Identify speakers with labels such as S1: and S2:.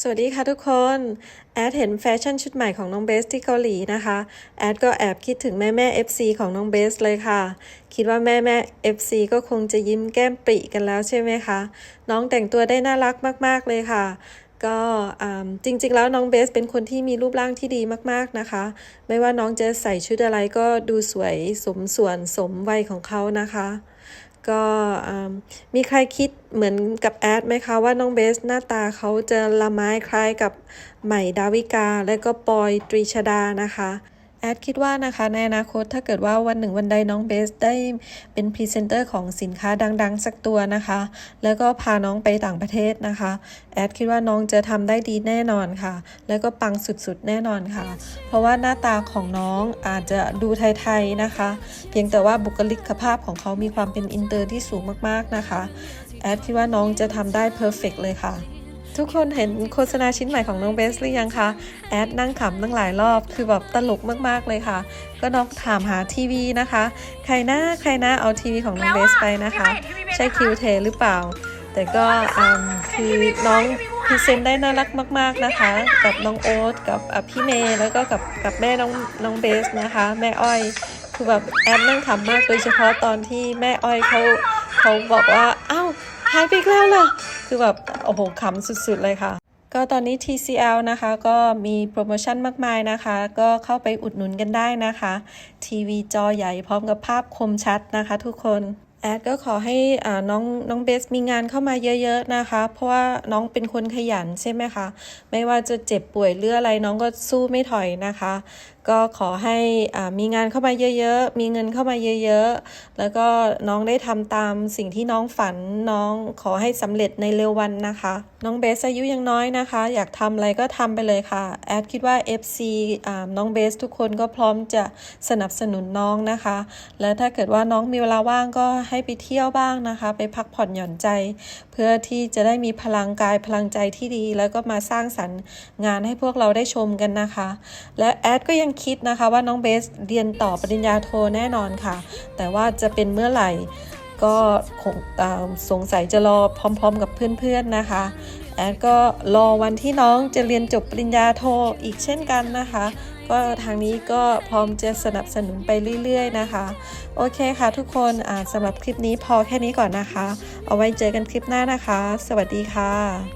S1: สวัสดีค่ะทุกคน แอดเห็นแฟชั่นชุดใหม่ของน้องเบสที่เกาหลีนะคะ แอดก็แอบคิดถึงแม่แม่ FC ของน้องเบสเลยค่ะ คิดว่าแม่แม่ FC ก็คงจะยิ้มแก้มปริกันแล้วใช่ไหมคะ น้องแต่งตัวได้น่ารักมาก ๆ เลยค่ะ ก็จริง ๆ แล้วน้องเบสเป็นคนที่มีรูปร่างที่ดีมากๆนะคะ ไม่ว่าน้องจะใส่ชุดอะไรก็ดูสวยสมส่วนสมวัยของเขานะคะ ก็มีใครคิดเหมือนกับแอดไหมคะว่าน้องเบสหน้าตาเขาจะละไม้คล้ายกับใหม่ดาวิกา และก็ปอยตรีชดานะคะ แอดคิดว่านะคะในอนาคตถ้าเกิดว่าวันหนึ่งวันใดน้องเบสได้เป็นพรีเซนเตอร์ของสินค้าดังๆ สักตัวนะคะ แล้วก็พาน้องไปต่างประเทศนะคะ แอดคิดว่าน้องจะทำได้ดีแน่นอนค่ะ แล้วก็ปังสุดๆแน่นอนค่ะ เพราะว่าหน้าตาของน้องอาจจะดูไทยๆนะคะ เพียงแต่ว่าบุคลิกภาพของเขามีความเป็นอินเตอร์ที่สูงมากๆนะคะ แอดคิดว่าน้องจะทำได้เพอร์เฟกเลยค่ะ ทุกคนเห็นโฆษณาชิ้นใหม่ของน้องเบสหรือยังคะแอดนั่งขำตั้งหลายรอบคือแบบตลกมากๆเลยค่ะ ก็น้องถามหาทีวีนะคะ ใครหน้าใครหน้าเอาทีวีของน้องเบสไปนะคะ ใช่คิวเทหรือเปล่า แต่ก็อืมคือน้องพรีเซนต์ได้น่ารักมาก ๆนะคะ กับน้องโอ๊ตกับอะพี่เมย์แล้วก็กับกับแม่น้องน้องเบสนะคะ แม่อ้อยคือแบบแอดนั่งขำมากโดยเฉพาะตอนที่แม่อ้อยเขาเขาบอกว่าอ้าวหายไปอีกแล้วล่ะคือแบบโอ้โหขำสุดๆเลยค่ะ ก็ตอนนี้ TCL นะคะก็มีโปรโมชั่นมากมายนะคะ ก็เข้าไปอุดหนุนกันได้นะคะ ทีวีจอใหญ่พร้อมกับภาพคมชัดนะคะทุกคนแอดก็ขอให้น้องน้องเบสมีงานเข้ามาเยอะๆนะคะ เพราะว่าน้องเป็นคนขยันใช่ไหมคะ ไม่ว่าจะเจ็บป่วยหรืออะไรน้องก็สู้ไม่ถอยนะคะ ก็ขอให้มีงานเข้ามาเยอะๆ มีเงินเข้ามาเยอะๆ แล้วก็น้องได้ทำตามสิ่งที่น้องฝันน้องขอให้สำเร็จในเร็ววันนะคะ น้องเบสอายุยังน้อยนะคะ อยากทำอะไรก็ทำไปเลยค่ะ แอดคิดว่า FC น้องเบสทุกคนก็พร้อมจะสนับสนุนน้องนะคะ และถ้าเกิดว่าน้องมีเวลาว่างก็ให้ไปเที่ยวบ้างนะคะ ไปพักผ่อนหย่อนใจ เพื่อที่จะได้มีพลังกายพลังใจที่ดี แล้วก็มาสร้างสรรค์งานให้พวกเราได้ชมกันนะคะ และแอดก็ยังคิดนะคะว่าน้องเบสเรียนต่อปริญญาโทแน่นอนค่ะ แต่ว่าจะเป็นเมื่อไหร่ก็คงสงสัยจะรอพร้อม ๆ กับเพื่อนๆนะคะ แอดก็รอวันที่น้องจะเรียนจบปริญญาโทอีกเช่นกันนะคะ ก็ทางนี้ก็พร้อมจะสนับสนุนไปเรื่อยๆนะคะ โอเคค่ะทุกคนสำหรับคลิปนี้พอแค่นี้ก่อนนะคะ เอาไว้เจอกันคลิปหน้านะคะ สวัสดีค่ะ